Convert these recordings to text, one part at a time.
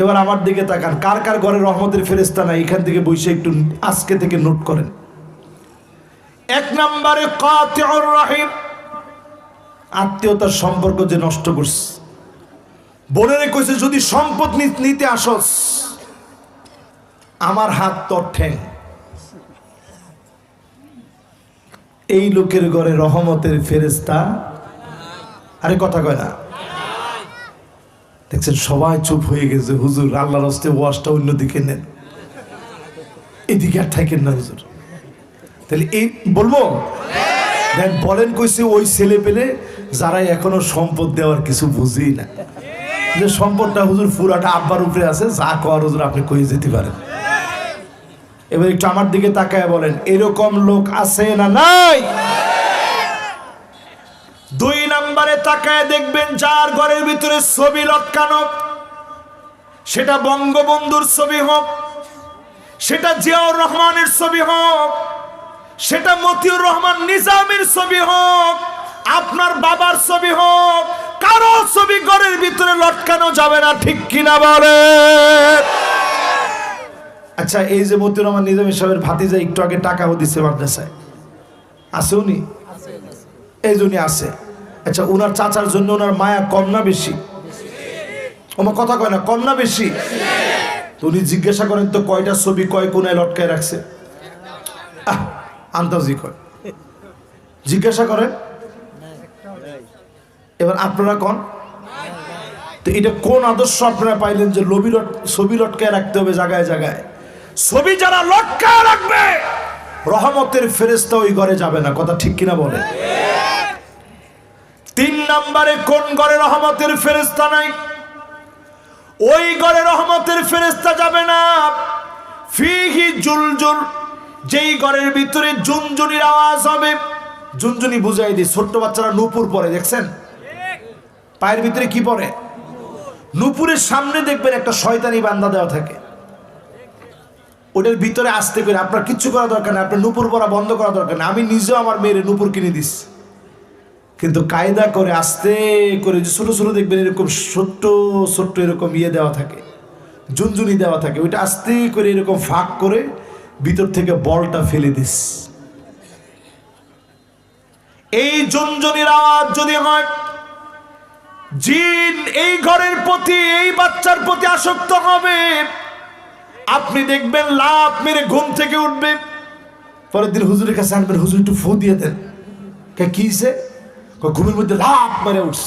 এবার আমার দিকে তাকান। কার কার ঘরে রহমতের ফেরেস্তা নাই? এখান থেকে বসে একটু আজকে থেকে নোট করেন। এক নম্বরে আত্মীয়তার সম্পর্ক যে নষ্ট করছে। বোনেরে কইছে যদি সম্পদ নিতে আসস, আমার হাত তোর ঠ্যাং। এই লোকের ঘরে রহমতের ফেরেস্তা আরে কথা কয় না। দেখছেন, সবাই চুপ হয়ে গেছে। হুজুর, আল্লাহর হস্তে ওয়াশটা অন্যদিকে নেন। এদিকে আর থাকেন না, হুজুর। তাহলে এই, বলব? দেখ বলেন কইছে, ওই ছেলে পেলে যারা এখনও সম্পদ দেওয়ার কিছু বুঝেই না। যে সম্পদটা হুজুর পুরাটা আব্বার উপরে আছে, যা কর হুজুর, আপনি কয়ে যেতে পারেন। এবার একটু আমার দিকে তাকায় বলেন, এরকম লোক আছে না নাই? তাকায় দেখবেন যার ঘরের ভিতরে ছবি লটকানো, সেটা বঙ্গবন্ধুর ছবি হোক, সেটা জিয়াউর রহমানের ছবি হোক, সেটা মতিউর রহমান নিজামের ছবি হোক, আপনার বাবার ছবি হোক, কারও ছবি ঘরের ভিতরে লটকানো যাবে না, ঠিক কিনা বলে আচ্ছা এই যে মতিউর রহমান নিজাম সাহেবের ভাতিজা একটু আগে টাকাও দিচ্ছে মাদ্রাসায়। আছে উনি? এই জন্যই আছে। আচ্ছা ওনার চাচার জন্য ওনার মায়া কম না বেশি? আমার কথা কয় না কম না বেশি? তো উনি জিজ্ঞাসা করেন তো কয়টা ছবি কয় কোনায় লটকায় রাখছে? আহ, আন্দাজি কয়। জিজ্ঞাসা করেন এবার আপনারা কন? তো এটা কোন আদর্শ আপনারা পাইলেন যে লবি ছবি লটকায় রাখতে হবে জায়গায় জায়গায়? ছবি যারা লটকায় রাখবে রহমতের ফেরেস্তা ওই ঘরে যাবে না কথা ঠিক কিনা বলে তিন নম্বরে কোন ঘরে রহমতের ফেরেস্তা নাই? ওই ঘরে রহমতের ফেরেস্তা যাবে না। ফিহি জুলজুল, যেই ঘরের ভিতরে জুনজুনির আওয়াজ হবে। জুনজুনি বুঝাই দিই, ছোট্ট বাচ্চারা নুপুর পরে, দেখছেন? পায়ের ভিতরে কি পরে? নুপুরের সামনে দেখবেন একটা শয়তানি বান্দা দেওয়া থাকে। ওটার ভিতরে আসতে করে, আপনার কিচ্ছু করা দরকার নেই, আপনার নুপুর পরা বন্ধ করা দরকার নেই। আমি নিজেও আমার মেয়ের নুপুর কিনে দিস। কিন্তু কায়দা করে, আস্তে করে যে ছোটো ছোটো দেখবেন এরকম ছোট্ট ছোট্ট এরকম ইয়ে দেওয়া থাকে, ঝুনঝুনি দেওয়া থাকে, ওইটা আস্তে করে এরকম ফাঁক করে ভিতর থেকে বলটা ফেলে দিস। এই ঝুনঝুনির আওয়াজ যদি হয়, জিন এই ঘরের প্রতি, এই বাচ্চার প্রতি আসক্ত হবে। আপনি দেখবেন লাভ মেরে ঘুম থেকে উঠবে। পরের দিন হুজুরের কাছে আনবেন, হুজুর একটু ফু দিয়ে দেন। কে, কি হইছে? কয় ঘুমের মধ্যে লাভ মেরে উঠস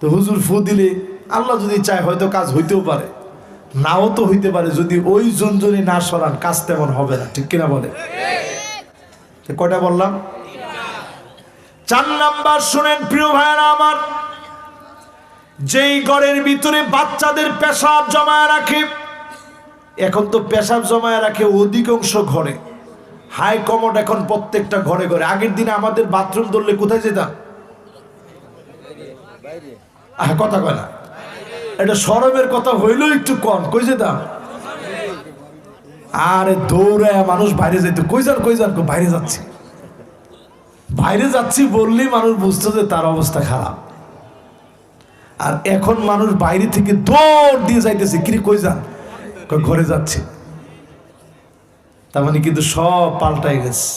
তো হুজুর ফু দিলে, আল্লাহ যদি চায় হয়তো কাজ হইতেও পারে। নাও তো হইতে পারে, যদি ওই জনজনি না সরান, কাজ তেমন হবে না, ঠিক কিনা বলে? কটা বললাম? চার নাম্বার শুনেন, প্রিয় ভাইয়েরা আমার, যেই ঘরের ভিতরে বাচ্চাদের পেশাব জমায় রাখে, এখন তো পেশাব জমায় রাখে অধিকাংশ ঘরে। হাই কমোড এখন প্রত্যেকটা ঘরে ঘরে। আগের দিনে আমাদের বাথরুম ধরলে কোথায় যেতাম? কথা কয় না। এটা সরবের কথা হইলেও একটু কম কই যেতাম? আরে দৌড়ায় মানুষ বাইরে যেত কই যান কই যান বাইরে যাচ্ছি। বাইরে যাচ্ছি বললেই মানুষ বুঝতো যে তার অবস্থা খারাপ। আর এখন মানুষ বাইরে থেকে দৌড় দিয়ে যাইতেছে। কিরে, কই যান? ঘরে যাচ্ছে। তার মানে কিন্তু সব পাল্টাই গেছে।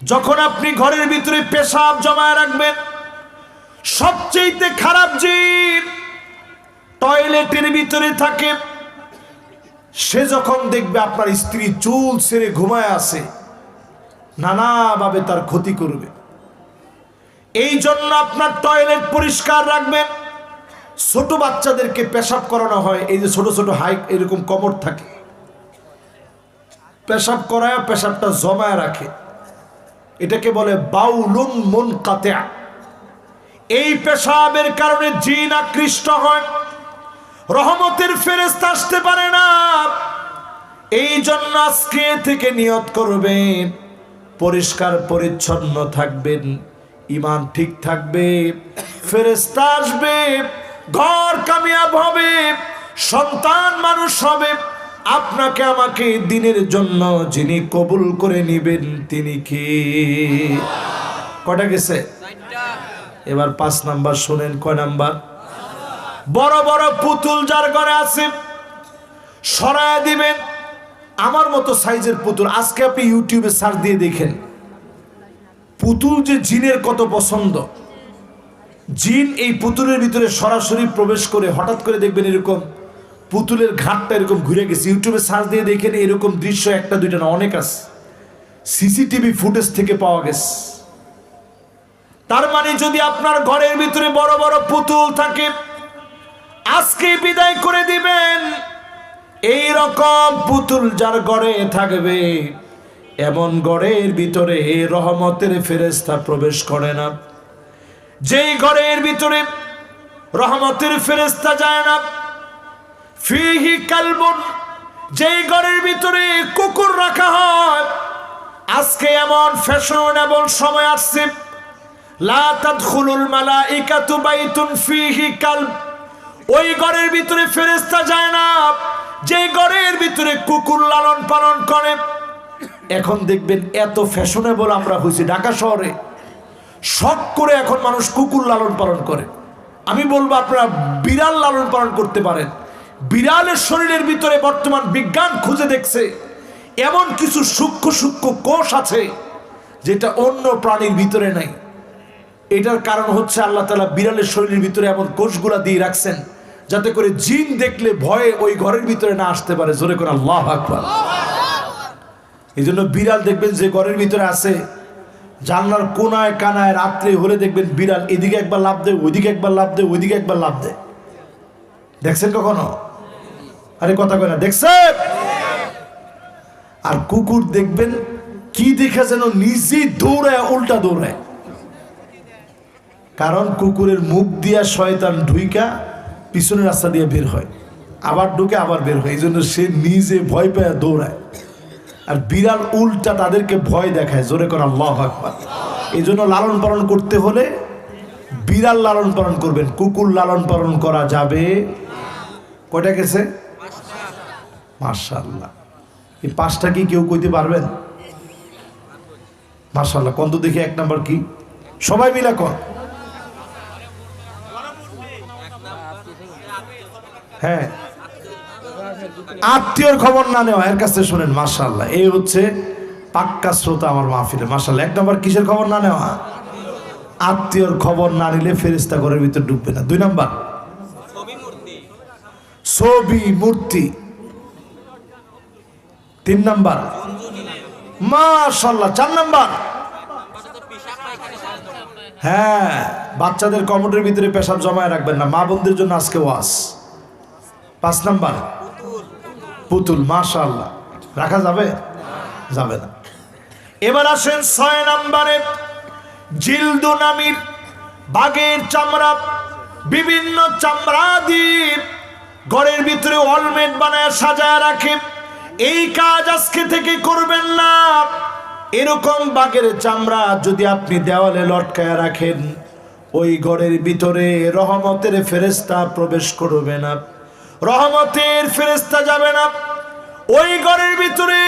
যখন আপনি ঘরের ভিতরে পেশাব জমায় রাখবেন সবচেয়ে খারাপ জীব টয়লেটের ভিতরে থাকে, সে যখন দেখবে আপনার স্ত্রী চুল ছেড়ে ঘুমায় আছে, নানাভাবে তার ক্ষতি করবে। এই জন্য আপনার টয়লেট পরিষ্কার রাখবেন। ছোট বাচ্চাদেরকে পেশাব করানো হয়, এই যে ছোট ছোট হাইট, এরকম কমর থাকে। পেশাব করায়, পেশাবটা জমায় রাখে। এটাকে বলে বাউলুন মন কাতেয়া এই পেশাবের কারণে জিন আকৃষ্ট হয়। রহমতের ফেরেস্তা আসতে পারে না। এই জন্য আজকে থেকে নিয়ত করবেন, পরিষ্কার পরিচ্ছন্ন থাকবেন ইমান ঠিক থাকবে ফেরেস্তা আসবে, ঘর কামিয়াব হবে, সন্তান মানুষ হবে। আপনাকে আমাকে দিনের জন্য যিনি কবুল করে নিবেন তিনি কি? কটা গেছে? এবার পাঁচ নাম্বার শোনেন, কয় নাম্বার? বড় বড় পুতুল যার ঘরে আছে, সরায় দিবেন। আমার মতো সাইজের পুতুল, আজকে আপনি ইউটিউবে সার্চ দিয়ে দেখেন। পুতুল যে জিনের কত পছন্দ। জিন এই পুতুলের ভিতরে সরাসরি প্রবেশ করে হঠাৎ করে দেখবেন এরকম পুতুলের ঘাটটা এরকম ঘুরে গেছে। ইউটিউবে সার্চ দিয়ে দেখেন এরকম দৃশ্য একটা, দুইটা না, অনেক আছে। সিসিটিভি ফুটেজ থেকে পাওয়া গেছে। তার মানে যদি আপনার ঘরের ভিতরে বড় বড় পুতুল থাকে, আজকে বিদায় করে দিবেন। এই রকম পুতুল যার গড়ে থাকবে, এমন গড়ের ভিতরে রহমতের ফেরেস্তা প্রবেশ করে না। যেই ঘরের ভিতরে রহমতের ফেরেস্তা যায় না ফিহি কালবন, যেই ঘরের ভিতরে কুকুর রাখা হয়, আজকে এমন ফ্যাশনেবল সময় আসছে। ওই ঘরের ভিতরে ফেরেস্তা যায় না যে ঘরের ভিতরে কুকুর লালন পালন করে। এখন দেখবেন এত ফ্যাশনেবল আমরা হয়েছি ঢাকা শহরে। শখ করে এখন মানুষ কুকুর লালন পালন করে। আমি বলব আপনারা বিড়াল লালন পালন করতে পারেন। বিড়ালের শরীরের ভিতরে বর্তমান বিজ্ঞান খুঁজে দেখছে, এমন কিছু সূক্ষ্ম সূক্ষ্ম কোষ আছে যেটা অন্য প্রাণীর ভিতরে নাই। এটার কারণ হচ্ছে আল্লাহ তালা বিড়ালের শরীরের ভিতরে এমন কোষগুলা দিয়ে রাখছেন যাতে করে জিন দেখলে ভয়ে ওই ঘরের ভিতরে না আসতে পারে। জোরে করে আল্লাহ আকবার। এই জন্য বিড়াল দেখবেন যে ঘরের ভিতরে আছে, জানলার কোনায় কানায় রাত্রে হলে দেখবেন বিড়াল এদিকে একবার লাভ দেয়, ওইদিকে একবার লাভ দেয়, ওইদিকে একবার লাভ দেয়। দেখছেন কখনো? আরে কথা কয় না, দেখছেন? আর কুকুর দেখবেন কি দেখে যেন নিজেই দৌড়ায়, উল্টা দৌড়ায়। কারণ কুকুরের মুখ দিয়া শয়তান ঢুইকা পিছনের রাস্তা দিয়ে বের হয়। আবার ঢুকে আবার বের হয় এই জন্য সে নিজে ভয় পায়, দৌড়ায়। আর বিড়াল উল্টা তাদেরকে ভয় দেখায়, জোরে করা আল্লাহ আকবার। এই জন্য লালন পালন করতে হলে বিড়াল লালন পালন করবেন, কুকুর লালন পালন করা যাবে। কয়টা গেছে? মার্শাল্লাহ এই পাঁচটা কি কেউ কইতে পারবেন? মার্শাল্লাহ কন্ত দেখি এক নাম্বার কি? সবাই মিলা কর। হ্যাঁ। আত্মীয়র খবর না নেওয়া, এর কাছে শোনেন মার্শাল্লাহ এই হচ্ছে পাক্কা শ্রোতা আমার মাহফিলে মার্শাল্লাহ এক নম্বর কিসের খবর না নেওয়া? আত্মীয়র খবর না নিলে ফেরিস্তা ঘরের ভিতর ঢুকবে না। দুই নাম্বার। ছবি মূর্তি। তিন নাম্বার। মাশাল্লাহ চার নাম্বার। হ্যাঁ বাচ্চাদের কমোডের ভিতরে পেশাব জমায় রাখবেন না, মা বোনদের জন্য আজকে ওয়াস পাঁচ নাম্বার। পুতুল মাশাল্লাহ রাখা যাবে? যাবে না। এবার আসেন ছয় নাম্বারে। জিলদু নামির বাঘের চামড়া, বিভিন্ন চামড়া দিয়ে ঘরের ভিতরে অলমেট বানায় সাজায় রাখে। এই কাজ আজকে থেকে করবেন না। এরকম বাঘের চামড়া যদি আপনি দেওয়ালে লটকায় রাখেন, ওই ঘরের ভিতরে রহমতের ফেরেস্তা প্রবেশ করবে না। রহমতের ফেরেস্তা যাবে না। ওই ঘরের ভিতরে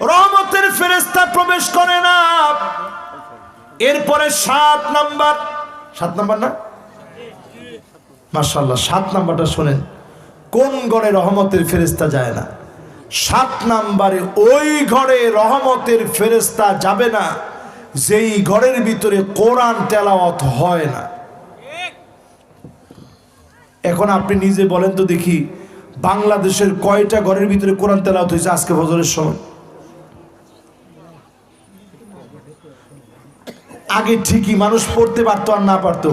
রহমতের ফেরেস্তা প্রবেশ করে না। এরপরে সাত নাম্বার। সাত নাম্বার না? মার্শাল্লাহ সাত নাম্বারটা শোনেন। কোন ঘরে রহমতের ফেরেস্তা যায় না? সাত নাম্বারে ওই ঘরে রহমতের ফেরেস্তা যাবে না, যেই ঘরের ভিতরে কোরআন তেলাওয়াত হয় না। এখন আপনি নিজে বলেন তো দেখি, বাংলাদেশের কয়টা ঘরের ভিতরে কোরআন তেলাওয়াত হয়েছে আজকে ফজরের সময়? আগে ঠিকই মানুষ পড়তে পারতো আর না পারতো।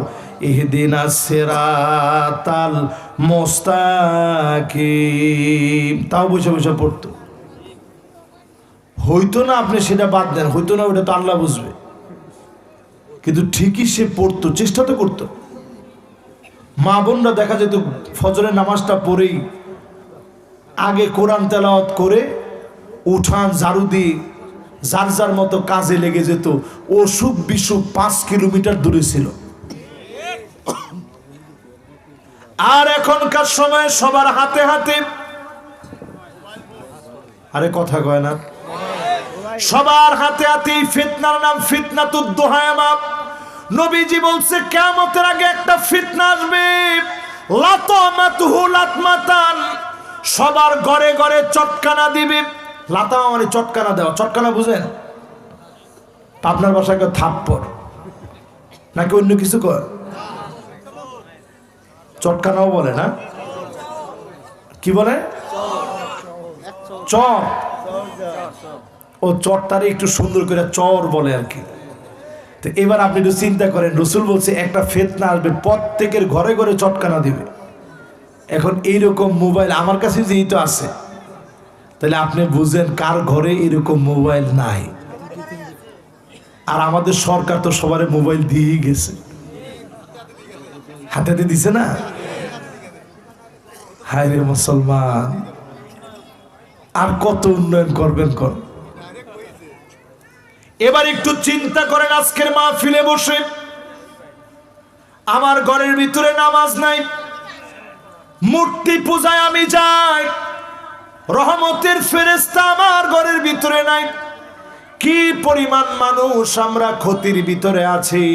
এহদিনা সেরাতাল মোস্তাকিম। তাও বসে বসে পড়তো। হইতো না আপনি সেটা বাদ দেন হইতো না ওটা তো আল্লাহ বুঝবে। কিন্তু ঠিকই সে পড়তো, চেষ্টা তো করতো। মা বোনরা দেখা যেত ফজরের নামাজটা পড়েই আগে কোরআন তেলাওয়াত করে উঠান ঝাড়ু দিয়ে যার যার মতো কাজে লেগে যেত। অসুখ বিসুখ পাঁচ কিলোমিটার দূরে ছিল। আর এখনকার সময় সবার হাতে হাতে আরে কথা কয় না। সবার হাতে হাতে ফিতনার নাম ফিতনা তুদ্দোহায়ামা নবীজি বলছে কেমতের আগে একটা ফিতনা আসবে। সবার ঘরে ঘরে চটকানা দিবে। লাতামা মানে চটকানা দেওয়া। চটকানা বুঝেন? আপনার বাসায় কেউ থাপ্পড়? নাকি অন্য কিছু কর? চটকানাও বলে, না? কি বলে? চর। ও চরটারে একটু সুন্দর করে চর বলে আর কি। তো এবার আপনি একটু চিন্তা করেন, রসুল বলছে, একটা ফেতনা আসবে, প্রত্যেকের ঘরে ঘরে চটকানা দিবে। এখন এইরকম মোবাইল আমার কাছে যেই তো আছে, তাহলে আপনি বুঝেন কার ঘরে এরকম মোবাইল নাই। আর আমাদের সরকার তো সবার মোবাইল দিয়েই গেছে। হাতে দিছে না? হায় রে মুসলমান, আর কত উন্নয়ন করবেন কর। এবার একটু চিন্তা করেন আজকের মা মাহফিলে বসে। আমার ঘরের ভিতরে নামাজ নাই। মূর্তি পূজায় আমি যাই। রহমতের ফেরেস্তা আমার ঘরের ভিতরে নাই। কি পরিমাণ মানুষ আমরা ক্ষতির ভিতরে আছি?